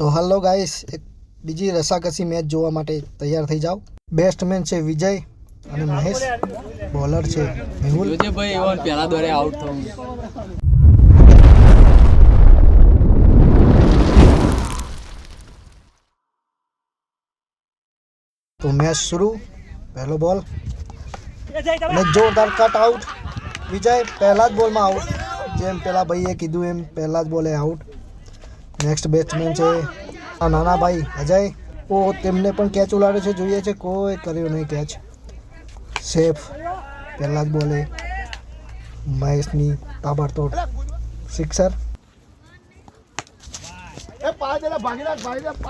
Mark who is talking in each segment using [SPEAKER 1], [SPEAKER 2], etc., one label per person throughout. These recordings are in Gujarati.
[SPEAKER 1] તો હલો ગાઈસ એક બીજી રસાકસી મેચ જોવા માટે તૈયાર થઈ જાઓ. બેસ્ટમેન છે વિજય અને મહેશ. બોલર છે મેહુલ.
[SPEAKER 2] ભાઈ એવો પહેલા દોરે આઉટ થવું.
[SPEAKER 1] તો મેચ શરૂ. પહેલો બોલ અને જોરદાર કટ આઉટ વિજય પહેલા જ બોલમાં આઉટ જેમ પેલા ભાઈએ કીધું એમ પહેલા જ બોલે આઉટ નેક્સ્ટ બેટ્સમેન છે આ નાના ભાઈ અજય. ઓ, તેમને પણ કેચ ઉલાડે છે, જોઈએ છે. કોઈ કર્યો નહીં કેચ સેફ પહેલાં જ બોલે. મહેશની તાબડતોડ. સિક્સર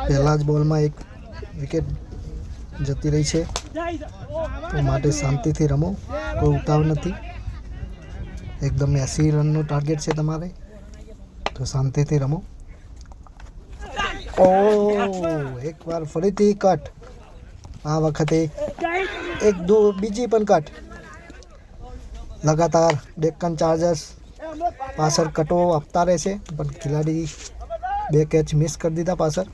[SPEAKER 1] પહેલા જ બોલમાં એક વિકેટ જતી રહી છે. તો માટે શાંતિથી રમો. કોઈ ઉતાવ નથી. એકદમ એસી રનનું ટાર્ગેટ છે તમારે. તો શાંતિથી રમો. ઓ, એકવાર ફરીથી કટ. આ વખતે એક દો, બીજી પણ કટ. લગાતાર ડેક્કન ચાર્જર્સ પાછળ કટો આપતા રહેશે પણ ખેલાડી બે કેચ મિસ કરી દીધા પાછળ.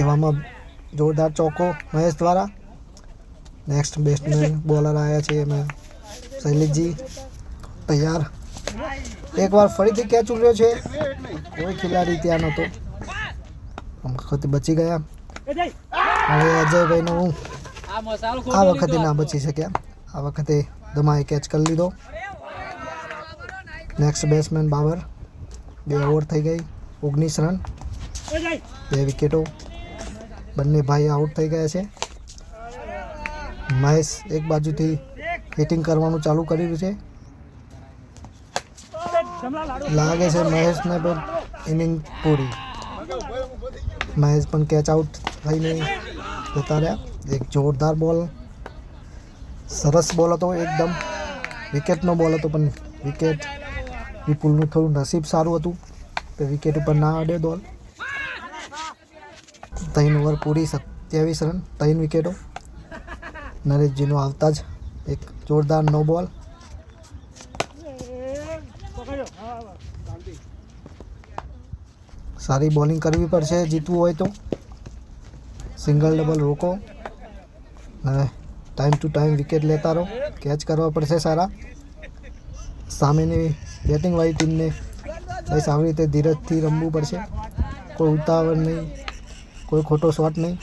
[SPEAKER 1] એવામાં જોરદાર ચોકો મહેશ દ્વારા. નેક્સ્ટ બેસ્ટમેન બોલર આવ્યા છે એમાં. શૈલેષજી તૈયાર. એકવાર ફરીથી કેચ ઉડ્યો છે. કોઈ ખેલાડી ત્યાં નહોતો. વખતે બચી ગયા. હવે અજયભાઈનો હું
[SPEAKER 2] આ
[SPEAKER 1] વખતે ના બચી શક્યા આ વખતે દમાએ કેચ કરી લીધો. Next batsman Babar. બે ઓવર થઈ ગઈ. ઓગણીસ રન બે વિકેટો બંને ભાઈ આઉટ થઈ ગયા છે. મહેશ એક બાજુથી હિટિંગ કરવાનું ચાલુ કર્યું છે. લાગે છે મહેશને પણ ઇનિંગ પૂરી. મહેશ પણ કેચ આઉટ થઈને જતા રહ્યા એક જોરદાર બોલ સરસ બોલ હતો એકદમ વિકેટનો બોલ હતો પણ વિકેટ વિપુલનું થોડું નસીબ સારું હતું તો વિકેટ ઉપર ના અડ્યો બોલ ત્રણ ઓવર પૂરી સત્યાવીસ રન ત્રણ વિકેટો નરેશજીનો આવતા જ એક જોરદાર નો બોલ સારી બોલિંગ કરવી પડશે, જીતવું હોય તો. સિંગલ ડબલ રોકો. અને ટાઈમ ટુ ટાઈમ વિકેટ લેતા રહો. કેચ કરવા પડશે સારા. સામેની બેટિંગવાળી ટીમને બસ આવી રીતે ધીરજથી રમવું પડશે. કોઈ ઉતાવળ નહીં. કોઈ ખોટો શોટ નહીં.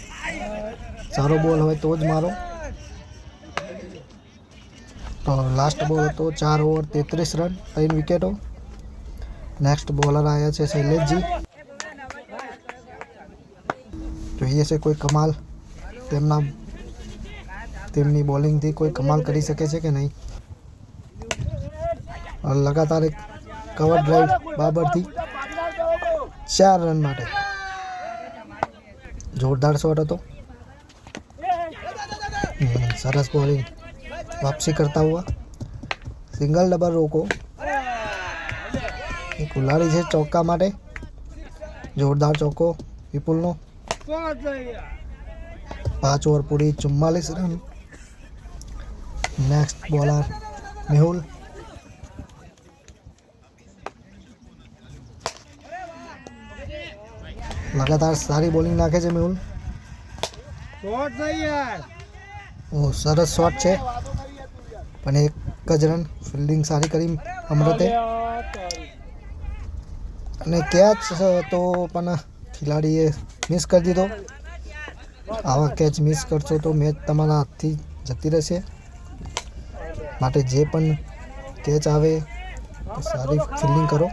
[SPEAKER 1] સારો બોલ હોય તો જ મારો. તો લાસ્ટ બોલ હતો, ચાર ઓવર તેત્રીસ રન ત્રણ વિકેટો નેક્સ્ટ બોલર આવ્યા છે શૈલેષજી. જોઈએ છે કોઈ કમાલ? તેમના તેમની બોલિંગથી કોઈ કમાલ કરી શકે છે કે નહીં? લગાતાર એક કવર ડ્રાઈવ બાબરથી ચાર રન માટે. જોરદાર શોટ હતો. હમ, સરસ બોલિંગ. વાપસી કરતા હુआ સિંગલ ડબલ રોકો. એક ઉલાડી છે ચોક્કા માટે. જોરદાર ચોક્કો વિપુલનો. પાંચ ઓવર પૂરી ચુમ્માલીસ રન નેક્સ્ટ બોલર મેહુલ. લગાતાર સારી બોલિંગ નાખે છે મેહુલ. ઓ, સરસ શોટ છે. પણ એક જ રન ફિલ્ડિંગ સારી કરી અમૃતે. અને કેચ તો પણ ખેલાડીએ મિસ કરી દીધો. આવા કેચ મિસ કરશો તો મેચ તમારા હાથથી જતી રહેશે. માટે જે પણ કેચ આવે સારી ફિલ્ડિંગ કરો.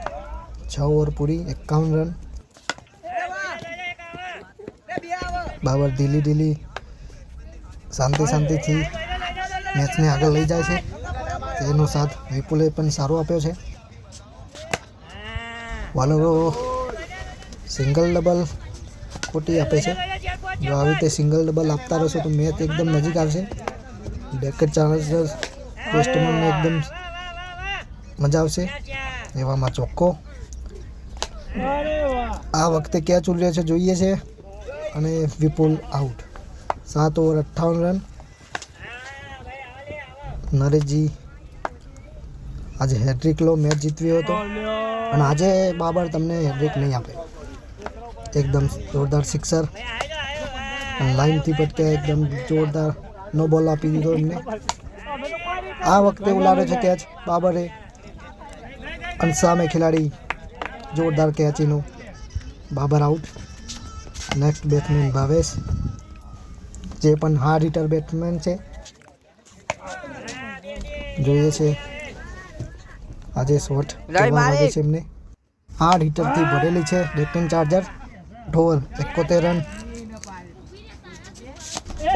[SPEAKER 1] છ ઓવર પૂરી, એકાવન રન બાબર ઢીલી ઢીલી શાંતિ શાંતિથી મેચને આગળ લઈ જાય છે. તેનો સાથ વિપુલે પણ સારો આપ્યો છે. બોલરો સિંગલ ડબલ ખોટી આપે છે. જો આવી રીતે સિંગલ ડબલ આપતા રહેશો તો મેચ એકદમ નજીક આવશે. બેકેટ ચાર્જર્સ વેસ્ટમેનને એકદમ મજા આવશે. એવામાં ચોખ્ખો. આ વખતે ક્યાં ચૂલ્યો છે જોઈએ છે. અને વિપુલ આઉટ સાત ઓવર અઠ્ઠાવન રન નરેશજી આજે હેડ્રિક લો, મેચ જીતવ્યો હતો. અને આજે બાબર તમને હેડ્રિક નહીં આપે. એકદમ જોરદાર સિક્સર. લાઇનથી પટકે એકદમ જોરદાર નો બોલ આપી દીધો એમને. આ વખતે ઉલાડ્યો છે કેચ બાબરે અને સામે ખેલાડી જોરદાર કેચીનો Babar out. Next batsman Bhavesh જે પણ હાર્ડ હિટર બેટ્સમેન છે. જોઈએ છે આજે શોટ લાગે છે એમને. હાર્ડ હિટરથી ભરેલી છે ડેક્કન ચાર્જર ઢોલ એકોતેર રન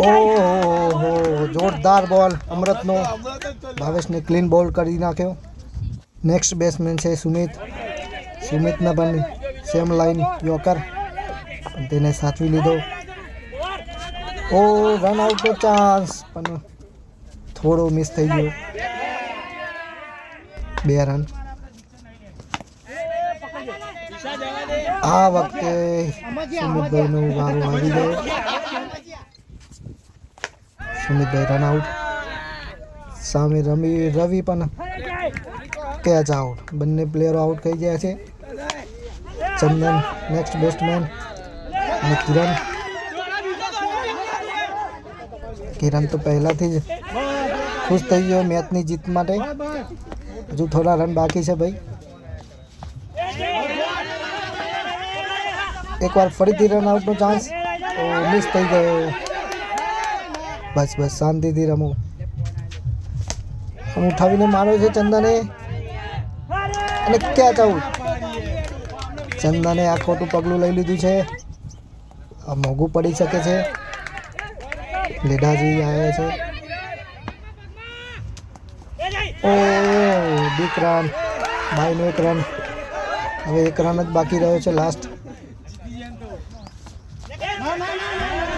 [SPEAKER 1] ઓહો જોરદાર બોલ અમૃતનો ભાવેશને ક્લીન બોલ કરી નાખ્યો નેક્સ્ટ બેટ્સમેન છે સુમિત સુમિતના પણ સેમ લાઈન યોકર પણ તેને સાચવી લીધો ઓ રન આઉટનો ચાન્સ પણ થોડો મિસ થઈ ગયો બે રન આ વખતે સુમિતભાઈનું વારો આવી ગયો. સુમિતભાઈ રન આઉટ સામે રમી, રવિ પણ કેચ આઉટ બંને પ્લેયરો આઉટ થઈ ગયા છે. ચંદન નેક્સ્ટ બેસ્ટમેન અને કિરણ. કિરણ તો પહેલાથી જ ખુશ થઈ ગયો મેચની જીત માટે. હજુ થોડા રન બાકી છે ભાઈ. એકવાર ફરીથી રન આઉટનો ચાન્સ મિસ થઈ ગયો. બસ બસ, શાંતિથી રમો. ઉઠાવીને માર્યો છે ચંદને. અને ક્યાં જવું ચંદને આ ખોટું પગલું લઈ લીધું છે. આ મોંઘું પડી શકે છે. લીડાજી આવ્યા છે. ઓ બિગ રન બાયનો એક રન હવે એક રન જ બાકી રહ્યો છે લાસ્ટ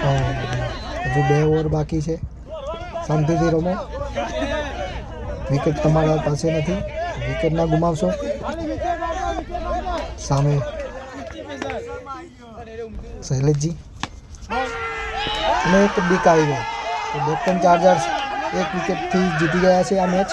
[SPEAKER 1] હજુ બે ઓવર બાકી છે. શાંતિથી રમો. વિકેટ તમારા પાસે નથી. વિકેટ ના ગુમાવશો. સામે શૈલેષજી. અને એક બીક આવી ગયા તો ડેક્કન ચાર્જર્સ એક વિકેટથી જીતી ગયા છે આ મેચ.